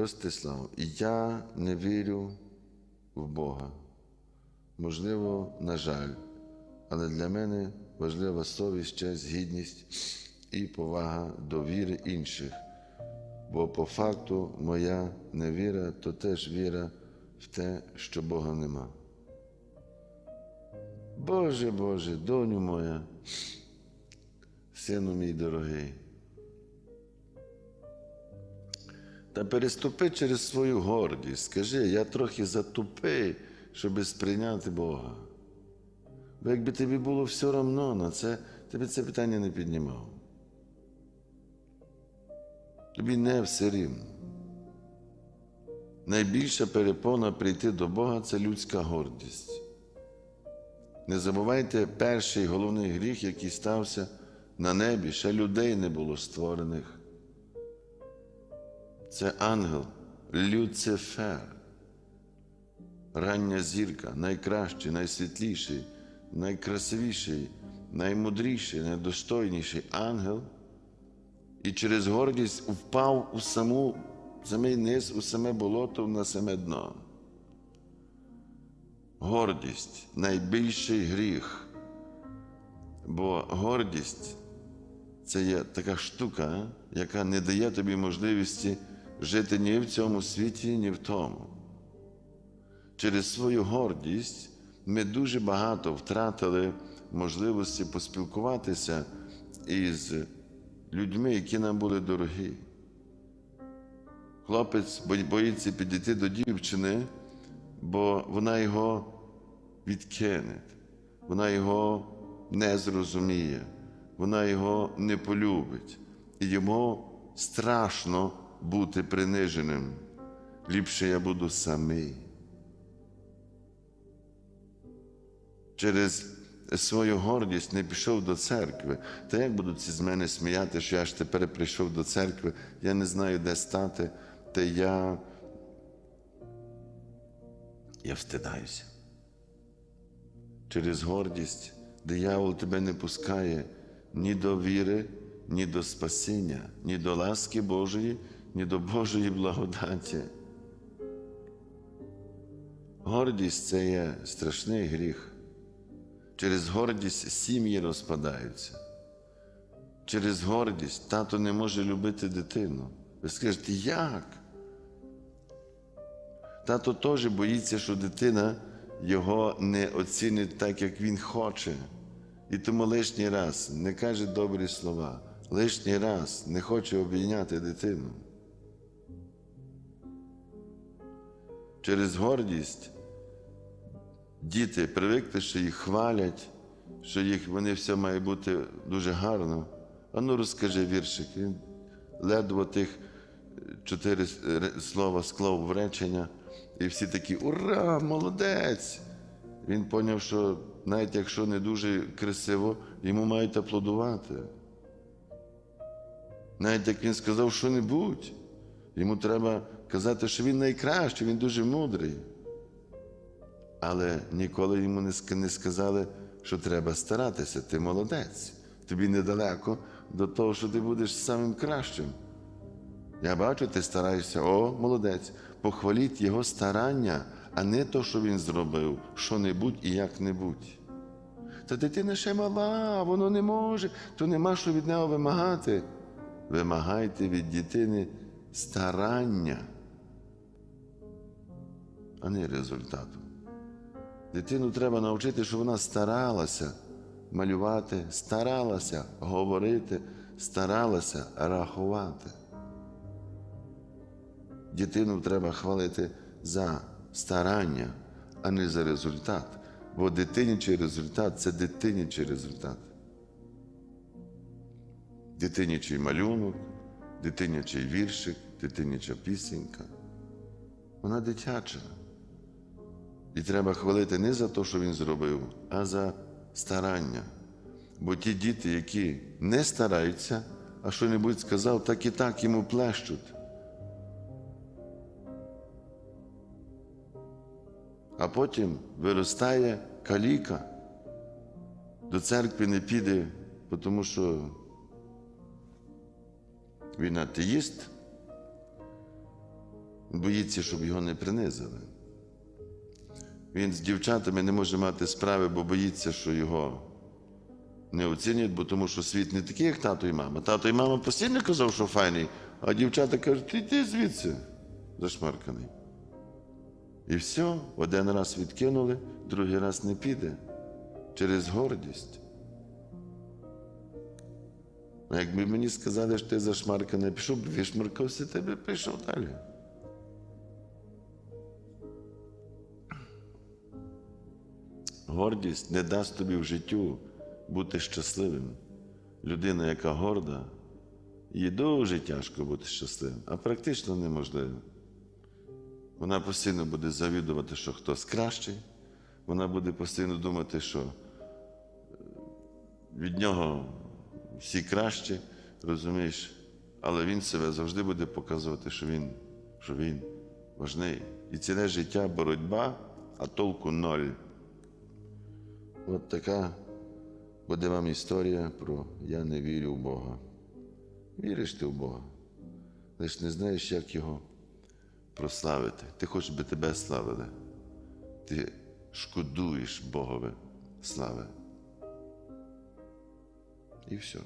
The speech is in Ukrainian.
Ростислав, я не вірю в Бога. Можливо, на жаль, але для мене важлива совість, честь, гідність і повага до віри інших. Бо по факту моя невіра то теж віра в те, що Бога нема. Боже Боже, доню моя, сину мій дорогий. Та переступи через свою гордість. Скажи, я трохи затупий, щоб сприйняти Бога. Бо якби тобі було все одно на це, ти б це питання не піднімав. Тобі не все рівно. Найбільша перепона прийти до Бога це людська гордість. Не забувайте перший головний гріх, який стався на небі, ще людей не було створених. Це ангел Люцифер, рання зірка, найкращий, найсвітліший, найкрасивіший, наймудріший, найдостойніший ангел, і через гордість впав у саму, самий низ, у саме болото, на саме дно. Гордість найбільший гріх. Бо гордість це є така штука, яка не дає тобі можливості жити ні в цьому світі, ні в тому. Через свою гордість ми дуже багато втратили можливості поспілкуватися із людьми, які нам були дорогі. Хлопець боїться підійти до дівчини, бо вона його відкине, вона його не зрозуміє, вона його не полюбить, і йому страшно бути приниженим. Ліпше я буду самий. Через свою гордість не пішов до церкви. Та як будуть з мене сміяти, що я ж тепер прийшов до церкви, я не знаю, де стати, та я. Я встидаюся. Через гордість диявол тебе не пускає ні до віри, ні до спасіння, ні до ласки Божої, ні до Божої благодаті. Гордість це є страшний гріх. Через гордість сім'ї розпадаються. Через гордість тато не може любити дитину. Ви скажете, як? Тато теж боїться, що дитина його не оцінить так, як він хоче. І тому лишній раз не каже добрі слова, лишній раз не хоче обійняти дитину. Через гордість діти привикли, що їх хвалять, що їх вони все має бути дуже гарно. А ну розкажи віршик. Він ледве тих чотири слова склав в речення, і всі такі Ура, молодець! Він поняв, що навіть якщо не дуже красиво, йому мають аплодувати. Навіть як він сказав що-небудь, йому треба казати, що він найкращий, він дуже мудрий. Але ніколи йому не сказали, що треба старатися, ти молодець. Тобі недалеко до того, що ти будеш самим кращим. Я бачу, ти стараєшся, о, молодець, похваліть його старання, а не то, що він зробив, що-небудь і як-небудь. Та дитина ще мала, воно не може, то нема що від нього вимагати. Вимагайте від дитини старання, а не результату. Дитину треба навчити, щоб вона старалася малювати, старалася говорити, старалася рахувати. Дитину треба хвалити за старання, а не за результат. Бо дитинячий результат це дитинячий результат. Дитинячий малюнок, дитинячий віршик, дитиняча пісенька. Вона дитяча. І треба хвалити не за те, що він зробив, а за старання. Бо ті діти, які не стараються, а що небудь сказав, так і так йому плещуть. А потім виростає каліка, до церкви не піде, тому що він атеїст, боїться, щоб його не принизили. Він з дівчатами не може мати справи, бо боїться, що його не оцінять, бо тому що світ не такий, як тато і мама. Тато і мама постійно казав, що файний, а дівчата кажуть, ти звідси, зашмарканий. І все, один раз відкинули, другий раз не піде через гордість. А якби мені сказали, що ти зашмарканий, пішов б вишмаркався, ти б пішов далі. Гордість не дасть тобі в життю бути щасливим. Людина, яка горда, їй дуже тяжко бути щасливим, а практично неможливо. Вона постійно буде завідувати, що хтось кращий, вона буде постійно думати, що від нього всі кращі, розумієш, але він себе завжди буде показувати, що він, що він важний. І ціле життя боротьба, а толку ноль. От така буде вам історія про Я не вірю в Бога. Віриш ти в Бога, лиш не знаєш, як його прославити. Ти хочеш, би тебе славили. Ти шкодуєш Богові слави. І все.